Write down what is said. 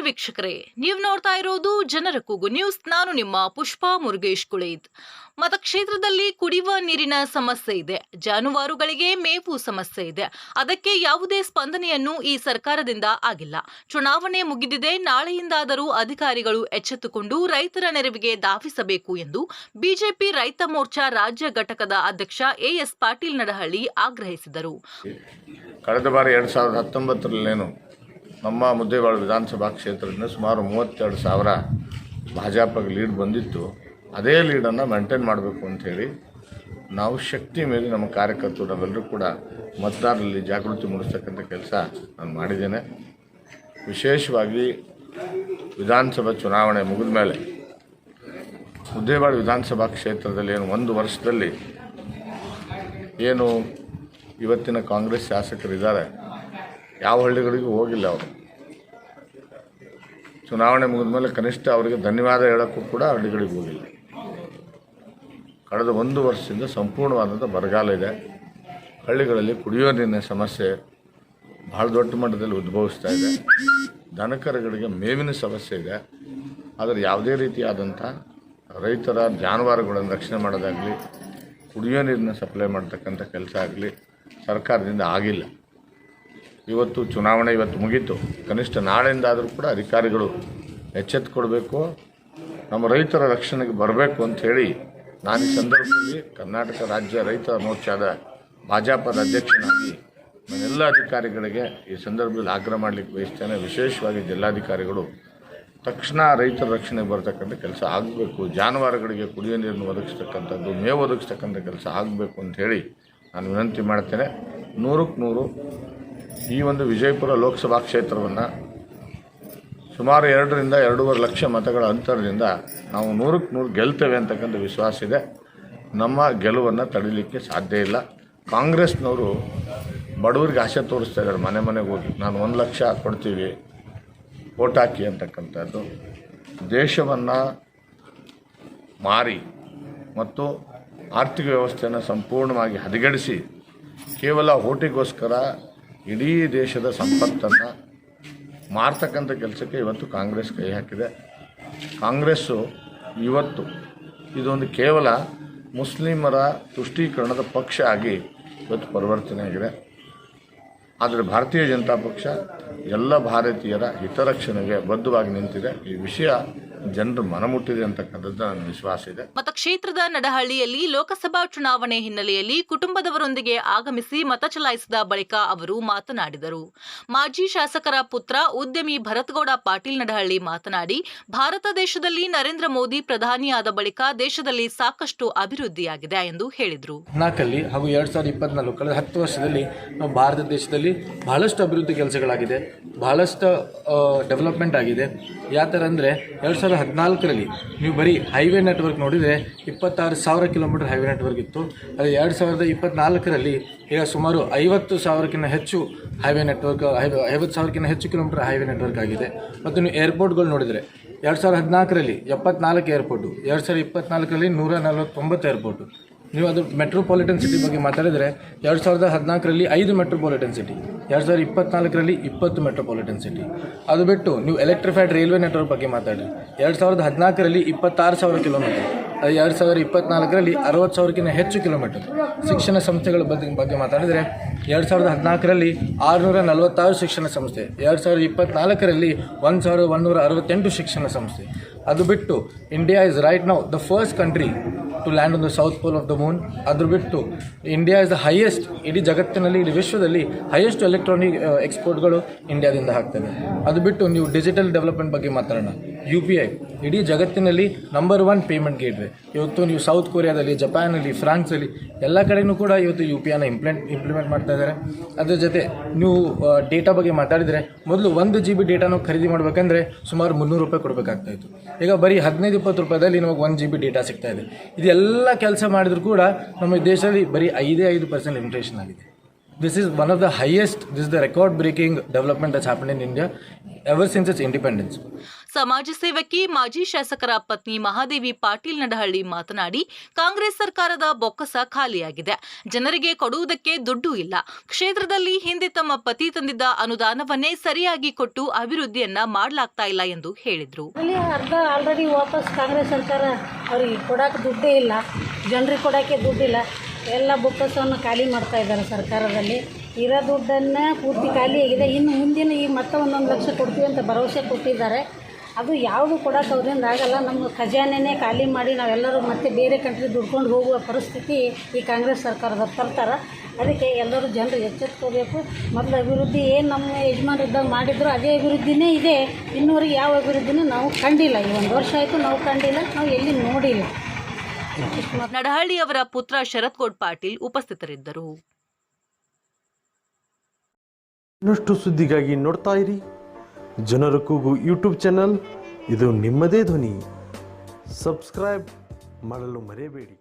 ವೀಕ್ಷಕರೇ. ನೀವು ನೋಡ್ತಾ ಇರೋದು ಜನರ ಕೂಗು ನ್ಯೂಸ್. ನಾನು ನಿಮ್ಮ ಪುಷ್ಪಾ ಮುರುಗೇಶ್ ಕುಳೇದ್ ಮತಕ್ಷೇತ್ರದಲ್ಲಿ ಕುಡಿಯುವ ನೀರಿನ ಸಮಸ್ಯೆ ಇದೆ. ಜಾನುವಾರುಗಳಿಗೆ ಮೇವು ಸಮಸ್ಯೆ ಇದೆ. ಅದಕ್ಕೆ ಯಾವುದೇ ಸ್ಪಂದನೆಯನ್ನು ಈ ಸರ್ಕಾರದಿಂದ ಆಗಿಲ್ಲ. ಚುನಾವಣೆ ಮುಗಿದಿದೆ. ನಾಳೆಯಿಂದಾದರೂ ಅಧಿಕಾರಿಗಳು ಎಚ್ಚೆತ್ತುಕೊಂಡು ರೈತರ ನೆರವಿಗೆ ಧಾವಿಸಬೇಕು ಎಂದು ಬಿಜೆಪಿ ರೈತ ಮೋರ್ಚಾ ರಾಜ್ಯ ಘಟಕದ ಅಧ್ಯಕ್ಷ ಎಎಸ್ ಪಾಟೀಲ್ ನಡಹಳ್ಳಿ ಆಗ್ರಹಿಸಿದರು. ಕಳೆದ ಬಾರಿ ಎರಡ್ ಸಾವಿರದ ನಮ್ಮ ಮುದ್ದೇವಾಳ ವಿಧಾನಸಭಾ ಕ್ಷೇತ್ರದಿಂದ ಸುಮಾರು ಮೂವತ್ತೆರಡು ಸಾವಿರ ಭಾಜಪಗೆ ಲೀಡ್ ಬಂದಿತ್ತು. ಅದೇ ಲೀಡನ್ನು ಮೇಂಟೈನ್ ಮಾಡಬೇಕು ಅಂಥೇಳಿ ನಾವು ಶಕ್ತಿ ಮೇಲೆ ನಮ್ಮ ಕಾರ್ಯಕರ್ತರು ನಾವೆಲ್ಲರೂ ಕೂಡ ಮತದಾರರಲ್ಲಿ ಜಾಗೃತಿ ಮೂಡಿಸ್ತಕ್ಕಂಥ ಕೆಲಸ ನಾನು ಮಾಡಿದ್ದೇನೆ. ವಿಶೇಷವಾಗಿ ವಿಧಾನಸಭಾ ಚುನಾವಣೆ ಮುಗಿದ ಮೇಲೆ ಮುದ್ದೇವಾಡ ವಿಧಾನಸಭಾ ಕ್ಷೇತ್ರದಲ್ಲಿ ಏನು ಒಂದು ವರ್ಷದಲ್ಲಿ ಏನು ಇವತ್ತಿನ ಕಾಂಗ್ರೆಸ್ ಶಾಸಕರಿದ್ದಾರೆ ಯಾವ ಹಳ್ಳಿಗಳಿಗೂ ಹೋಗಿಲ್ಲ ಅವರು. ಚುನಾವಣೆ ಮುಗಿದ ಮೇಲೆ ಕನಿಷ್ಠ ಅವರಿಗೆ ಧನ್ಯವಾದ ಹೇಳೋಕ್ಕೂ ಕೂಡ ಹಳ್ಳಿಗಳಿಗೆ ಹೋಗಿಲ್ಲ. ಕಳೆದ ಒಂದು ವರ್ಷದಿಂದ ಸಂಪೂರ್ಣವಾದಂಥ ಬರಗಾಲ ಇದೆ. ಹಳ್ಳಿಗಳಲ್ಲಿ ಕುಡಿಯೋ ನೀರಿನ ಸಮಸ್ಯೆ ಭಾಳ ದೊಡ್ಡ ಮಟ್ಟದಲ್ಲಿ ಉದ್ಭವಿಸ್ತಾ ಇದೆ. ದನಕರುಗಳಿಗೆ ಮೇವಿನ ಸಮಸ್ಯೆ ಇದೆ. ಆದರೆ ಯಾವುದೇ ರೀತಿಯಾದಂಥ ರೈತರ ಜಾನುವಾರುಗಳನ್ನು ರಕ್ಷಣೆ ಮಾಡೋದಾಗಲಿ, ಕುಡಿಯೋ ನೀರನ್ನ ಸಪ್ಲೈ ಮಾಡ್ತಕ್ಕಂಥ ಕೆಲಸ ಆಗಲಿ ಸರ್ಕಾರದಿಂದ ಆಗಿಲ್ಲ. ಇವತ್ತು ಚುನಾವಣೆ ಇವತ್ತು ಮುಗೀತು. ಕನಿಷ್ಠ ನಾಳೆಯಿಂದಾದರೂ ಕೂಡ ಅಧಿಕಾರಿಗಳು ಎಚ್ಚೆತ್ತುಕೊಳ್ಬೇಕು ನಮ್ಮ ರೈತರ ರಕ್ಷಣೆಗೆ ಬರಬೇಕು ಅಂಥೇಳಿ ನಾನು ಈ ಸಂದರ್ಭದಲ್ಲಿ ಕರ್ನಾಟಕ ರಾಜ್ಯ ರೈತ ಮೋರ್ಚಾದ ಭಾಜಪದ ಅಧ್ಯಕ್ಷನಾಗಿ ನಾನೆಲ್ಲ ಅಧಿಕಾರಿಗಳಿಗೆ ಈ ಸಂದರ್ಭದಲ್ಲಿ ಆಗ್ರಹ ಮಾಡಲಿಕ್ಕೆ ಬಯಸ್ತೇನೆ. ವಿಶೇಷವಾಗಿ ಜಿಲ್ಲಾಧಿಕಾರಿಗಳು ತಕ್ಷಣ ರೈತರ ರಕ್ಷಣೆಗೆ ಬರತಕ್ಕಂಥ ಕೆಲಸ ಆಗಬೇಕು. ಜಾನುವಾರುಗಳಿಗೆ ಕುಡಿಯುವ ನೀರನ್ನು ಒದಗಿಸ್ತಕ್ಕಂಥದ್ದು, ಮೇವು ಒದಗಿಸ್ತಕ್ಕಂಥ ಕೆಲಸ ಆಗಬೇಕು ಅಂತ ಹೇಳಿ ನಾನು ವಿನಂತಿ ಮಾಡ್ತೇನೆ. ನೂರಕ್ಕೆ ನೂರು ಈ ಒಂದು ವಿಜಯಪುರ ಲೋಕಸಭಾ ಕ್ಷೇತ್ರವನ್ನು ಸುಮಾರು ಎರಡರಿಂದ ಎರಡೂವರೆ ಲಕ್ಷ ಮತಗಳ ಅಂತರದಿಂದ ನಾವು ನೂರಕ್ಕೆ ನೂರು ಗೆಲ್ತೇವೆ ಅಂತಕ್ಕಂಥ ವಿಶ್ವಾಸ ಇದೆ. ನಮ್ಮ ಗೆಲುವನ್ನು ತಡೀಲಿಕ್ಕೆ ಸಾಧ್ಯ ಇಲ್ಲ. ಕಾಂಗ್ರೆಸ್ನವರು ಬಡವರಿಗೆ ಆಸೆ ತೋರಿಸ್ತಾ ಇದ್ದಾರೆ, ಮನೆ ಮನೆಗೆ ಹೋಗಿ. ನಾನು ಒಂದು ಲಕ್ಷ ಕೊಡ್ತೀವಿ ಓಟ್ ಹಾಕಿ ಅಂತಕ್ಕಂಥದ್ದು. ದೇಶವನ್ನು ಮಾರಿ ಮತ್ತು ಆರ್ಥಿಕ ವ್ಯವಸ್ಥೆಯನ್ನು ಸಂಪೂರ್ಣವಾಗಿ ಹದಗೆಡಿಸಿ ಕೇವಲ ಓಟಿಗೋಸ್ಕರ ಇಡೀ ದೇಶದ ಸಂಪತ್ತನ್ನು ಮಾರ್ತಕ್ಕಂಥ ಕೆಲಸಕ್ಕೆ ಇವತ್ತು ಕಾಂಗ್ರೆಸ್ ಕೈ ಹಾಕಿದೆ. ಕಾಂಗ್ರೆಸ್ಸು ಇವತ್ತು ಇದೊಂದು ಕೇವಲ ಮುಸ್ಲಿಮರ ತುಷ್ಟೀಕರಣದ ಪಕ್ಷ ಆಗಿ ಇವತ್ತು ಪರಿವರ್ತನೆ ಆಗಿದೆ. ಆದರೆ ಭಾರತೀಯ ಜನತಾ ಪಕ್ಷ ಎಲ್ಲ ಭಾರತೀಯರ ಹಿತರಕ್ಷಣೆಗೆ ಬದ್ಧವಾಗಿ ನಿಂತಿದೆ. ಈ ವಿಷಯ ಜನರು ಮನಮುಟ್ಟಿದೆ ಅಂತಕ್ಕಂಥದ್ದು ನನ್ನ ವಿಶ್ವಾಸ ಇದೆ. ಮತಕ್ಷೇತ್ರದ ನಡಹಳ್ಳಿಯಲ್ಲಿ ಲೋಕಸಭಾ ಚುನಾವಣೆ ಹಿನ್ನೆಲೆಯಲ್ಲಿ ಕುಟುಂಬದವರೊಂದಿಗೆ ಆಗಮಿಸಿ ಮತ ಚಲಾಯಿಸಿದ ಬಳಿಕ ಅವರು ಮಾತನಾಡಿದರು. ಮಾಜಿ ಶಾಸಕರ ಪುತ್ರ ಉದ್ಯಮಿ ಭರತ್ಗೌಡ ಪಾಟೀಲ್ ನಡಹಳ್ಳಿ ಮಾತನಾಡಿ ಭಾರತ ದೇಶದಲ್ಲಿ ನರೇಂದ್ರ ಮೋದಿ ಪ್ರಧಾನಿಯಾದ ಬಳಿಕ ದೇಶದಲ್ಲಿ ಸಾಕಷ್ಟು ಅಭಿವೃದ್ಧಿಯಾಗಿದೆ ಎಂದು ಹೇಳಿದರು. ನಾಲ್ಕಲ್ಲಿ ಹಾಗೂ ಎರಡ್ ಸಾವಿರದ ಇಪ್ಪತ್ನಾಲ್ಕು ಕಳೆದ ಹತ್ತು ವರ್ಷದಲ್ಲಿ ನಾವು ಭಾರತ ದೇಶದಲ್ಲಿ ಬಹಳಷ್ಟು ಅಭಿವೃದ್ಧಿ ಕೆಲಸಗಳಾಗಿದೆ ಬಹಳಷ್ಟು ಡೆವಲಪ್ಮೆಂಟ್ ಆಗಿದೆ. ಯಾವ ಥರ ಅಂದರೆ ಎರಡು ಸಾವಿರದ ಹದಿನಾಲ್ಕರಲ್ಲಿ ನೀವು ಬರೀ ಹೈವೇ ನೆಟ್ವರ್ಕ್ ನೋಡಿದರೆ ಇಪ್ಪತ್ತಾರು ಸಾವಿರ ಕಿಲೋಮೀಟರ್ ಹೈವೇ ನೆಟ್ವರ್ಕ್ ಇತ್ತು. ಅದು ಎರಡು ಸಾವಿರದ ಇಪ್ಪತ್ತ್ನಾಲ್ಕರಲ್ಲಿ ಈಗ ಸುಮಾರು ಐವತ್ತು ಸಾವಿರಕ್ಕಿಂತ ಹೆಚ್ಚು ಹೈವೇ ನೆಟ್ವರ್ಕ್ ಹೈವೇ ಐವತ್ತು ಸಾವಿರಕ್ಕಿಂತ ಹೆಚ್ಚು ಕಿಲೋಮೀಟರ್ ಹೈವೇ ನೆಟ್ವರ್ಕ್ ಆಗಿದೆ. ಮತ್ತು ನೀವು ಏರ್ಪೋರ್ಟ್ಗಳು ನೋಡಿದರೆ ಎರಡು ಸಾವಿರದ ಹದಿನಾಲ್ಕರಲ್ಲಿ ಎಪ್ಪತ್ನಾಲ್ಕು ಏರ್ಪೋರ್ಟು, ಎರಡು ಸಾವಿರದ ಇಪ್ಪತ್ತ್ನಾಲ್ಕರಲ್ಲಿ ನೂರ ನಲವತ್ತೊಂಬತ್ತು ಏರ್ಪೋರ್ಟು ನೀವು ಅದು ಮೆಟ್ರೋಪಾಲಿಟನ್ ಸಿಟಿ ಬಗ್ಗೆ ಮಾತಾಡಿದರೆ ಎರಡು ಸಾವಿರದ ಹದಿನಾಲ್ಕರಲ್ಲಿ ಐದು ಮೆಟ್ರೋಪಾಲಿಟನ್ ಸಿಟಿ ಎರಡು ಸಾವಿರದ ಇಪ್ಪತ್ನಾಲ್ಕರಲ್ಲಿ ಇಪ್ಪತ್ತು ಮೆಟ್ರೋಪಾಲಿಟನ್ ಸಿಟಿ ಅದು ಬಿಟ್ಟು ನೀವು ಎಲೆಕ್ಟ್ರಿಫೈಡ್ ರೈಲ್ವೆ ನೆಟ್ವರ್ಕ್ ಬಗ್ಗೆ ಮಾತಾಡಿ. ಎರಡು ಸಾವಿರದ ಹದಿನಾಲ್ಕರಲ್ಲಿ ಇಪ್ಪತ್ತಾರು ಸಾವಿರ ಕಿಲೋಮೀಟರ್ ಎರಡು ಸಾವಿರದ ಇಪ್ಪತ್ನಾಲ್ಕರಲ್ಲಿ ಅರವತ್ತು ಸಾವಿರಕ್ಕಿಂತ ಹೆಚ್ಚು ಕಿಲೋಮೀಟರ್ ಶಿಕ್ಷಣ ಸಂಸ್ಥೆಗಳ ಬಗ್ಗೆ ಬಗ್ಗೆ ಮಾತಾಡಿದರೆ ಎರಡು ಸಾವಿರದ ಹದಿನಾಲ್ಕರಲ್ಲಿ ಆರುನೂರ ನಲವತ್ತಾರು ಶಿಕ್ಷಣ ಸಂಸ್ಥೆ, ಎರಡು ಸಾವಿರದ ಇಪ್ಪತ್ನಾಲ್ಕರಲ್ಲಿ ಒಂದು ಸಾವಿರದ ಒಂದೂರ ಅರವತ್ತೆಂಟು ಶಿಕ್ಷಣ ಸಂಸ್ಥೆ. ಅದು ಬಿಟ್ಟು India is right now the first country to land on the south pole of the moon ಅದ್ರ ಬಿಟ್ಟು ಇಂಡಿಯಾ ಇಸ್ ದ ಹೈಯೆಸ್ಟ್ ಇಡೀ ಜಗತ್ತಿನಲ್ಲಿ, ಇಡೀ ವಿಶ್ವದಲ್ಲಿ ಹೈಯೆಸ್ಟ್ ಎಲೆಕ್ಟ್ರಾನಿಕ್ ಎಕ್ಸ್ಪೋರ್ಟ್ಗಳು ಇಂಡಿಯಾದಿಂದ ಆಗ್ತವೆ. ಅದು ಬಿಟ್ಟು ನೀವು ಡಿಜಿಟಲ್ ಡೆವಲಪ್ಮೆಂಟ್ ಬಗ್ಗೆ ಮಾತಾಡೋಣ. ಯು ಪಿ ಐ ಇಡೀ ಜಗತ್ತಿನಲ್ಲಿ ನಂಬರ್ ಒನ್ ಪೇಮೆಂಟ್ ಗೇಟ್ವೆ ಇವತ್ತು ನೀವು ಸೌತ್ ಕೊರಿಯಾದಲ್ಲಿ ಜಪಾನಲ್ಲಿ ಫ್ರಾನ್ಸಲ್ಲಿ ಎಲ್ಲ ಕಡೆಯೂ ಕೂಡ ಇವತ್ತು ಯು ಪಿ ಐನ ಇಂಪ್ಲೆಂಟ್ ಇಂಪ್ಲಿಮೆಂಟ್ ಮಾಡ್ತಾ ಇದ್ದಾರೆ. ಅದ್ರ ಜೊತೆ ನೀವು ಡೇಟಾ ಬಗ್ಗೆ ಮಾತಾಡಿದರೆ ಮೊದಲು ಒಂದು ಜಿ ಬಿ ಡೇಟಾನು ಖರೀದಿ ಮಾಡಬೇಕಂದ್ರೆ ಸುಮಾರು ಮುನ್ನೂರು ರೂಪಾಯಿ ಕೊಡಬೇಕಾಗ್ತಾಯಿತ್ತು ಈಗ ಬರೀ ಹದಿನೈದು, ಇಪ್ಪತ್ತು ರೂಪಾಯಿದಲ್ಲಿ ನಮಗೆ ಒಂದು ಜಿ ಬಿ ಡೇಟಾ ಸಿಗ್ತಾಯಿದೆ ಇದೆ. ಇದೆಲ್ಲ ಕೆಲಸ ಮಾಡಿದ್ರು ಕೂಡ ನಮ್ಮ ದೇಶದಲ್ಲಿ ಬರೀ ಐದೇ, ಐದು ಪರ್ಸೆಂಟ್ ಇನ್ಫ್ಲೇಷನ್ ಆಗಿದೆ. This is one of the highest, this is the record breaking development that's happened in India ever since its independence. ಸಮಾಜ ಸೇವಕಿ ಮಾಜಿ ಶಾಸಕರ ಪತ್ನಿ ಮಹಾದೇವಿ ಪಾಟೀಲ್ ನಡಹಳ್ಳಿ ಮಾತನಾಡಿ ಕಾಂಗ್ರೆಸ್ ಸರ್ಕಾರದ ಬೊಕ್ಕಸ ಖಾಲಿಯಾಗಿದೆ. ಜನರಿಗೆ ಕೊಡುವುದಕ್ಕೆ ದುಡ್ಡು ಇಲ್ಲ. ಕ್ಷೇತ್ರದಲ್ಲಿ ಹಿಂದೆ ತಮ್ಮ ಪತಿ ತಂದಿದ್ದ ಅನುದಾನವನ್ನೇ ಸರಿಯಾಗಿ ಕೊಟ್ಟು ಅಭಿವೃದ್ಧಿಯನ್ನ ಮಾಡಲಾಗ್ತಾ ಇಲ್ಲ ಎಂದು ಹೇಳಿದ್ರು. ಅರ್ಧ ಆಲ್ರೆಡಿ ವಾಪಸ್ ಕಾಂಗ್ರೆಸ್ ಸರ್ಕಾರ ಅವರಿಗೆ ಕೊಡಕ್ಕೆ ದುಡ್ಡೇ ಇಲ್ಲ. ಜನರಿಗೆ ಕೊಡಕ್ಕೆ ದುಡ್ಡಿಲ್ಲ. ಎಲ್ಲ ಬೊಕ್ಕಸವನ್ನು ಖಾಲಿ ಮಾಡ್ತಾ ಇದ್ದಾರೆ ಸರ್ಕಾರದಲ್ಲಿ. ಇರೋ ದುಡ್ಡನ್ನು ಪೂರ್ತಿ ಖಾಲಿ ಆಗಿದೆ. ಇನ್ನು ಮುಂದಿನ ಈ ಮತ್ತೆ ಒಂದೊಂದು ಲಕ್ಷ ಕೊಡ್ತೀವಿ ಅಂತ ಭರವಸೆ ಕೊಟ್ಟಿದ್ದಾರೆ. ಅದು ಯಾವುದು ಕೊಡೋಕೆ ಅವರಿಂದ ಆಗಲ್ಲ. ನಮ್ಮ ಖಜಾನೆನೇ ಖಾಲಿ ಮಾಡಿ ನಾವೆಲ್ಲರೂ ಮತ್ತೆ ಬೇರೆ ಕಂಟ್ರಿ ದುಡ್ಕೊಂಡು ಹೋಗುವ ಪರಿಸ್ಥಿತಿ ಈ ಕಾಂಗ್ರೆಸ್ ಸರ್ಕಾರದವ್ರು ತರ್ತಾರೆ. ಅದಕ್ಕೆ ಎಲ್ಲರೂ ಜನರು ಎಚ್ಚೆತ್ಕೋಬೇಕು. ಮೊದಲು ಅಭಿವೃದ್ಧಿ ಏನು ನಮ್ಮ ಯಜಮಾನಿದ್ದಾಗ ಮಾಡಿದ್ರು ಅದೇ ಅಭಿವೃದ್ಧಿನೇ ಇದೆ. ಇನ್ನೂವರೆಗೆ ಯಾವ ಅಭಿವೃದ್ಧಿನೂ ನಾವು ಕಂಡಿಲ್ಲ. ಈ ಒಂದು ವರ್ಷ ಆಯಿತು ನಾವು ಕಂಡಿಲ್ಲ. ನಾವು ಎಲ್ಲಿ ನೋಡಿಲ್ಲ. ನಡಹಳ್ಳಿ ಅವರ ಪುತ್ರ ಶರತ್ ಗೌಡ್ ಪಾಟೀಲ್ ಉಪಸ್ಥಿತರಿದ್ದರು. ಇನ್ನಷ್ಟು ಸುದ್ದಿಗಾಗಿ ನೋಡ್ತಾ ಇರಿ. ಜನರ ಕೂಗು ಯೂಟ್ಯೂಬ್ ಚಾನಲ್. ಇದು ನಿಮ್ಮದೇ ಧ್ವನಿ. ಸಬ್ಸ್ಕ್ರೈಬ್ ಮಾಡಲು ಮರೆಯಬೇಡಿ.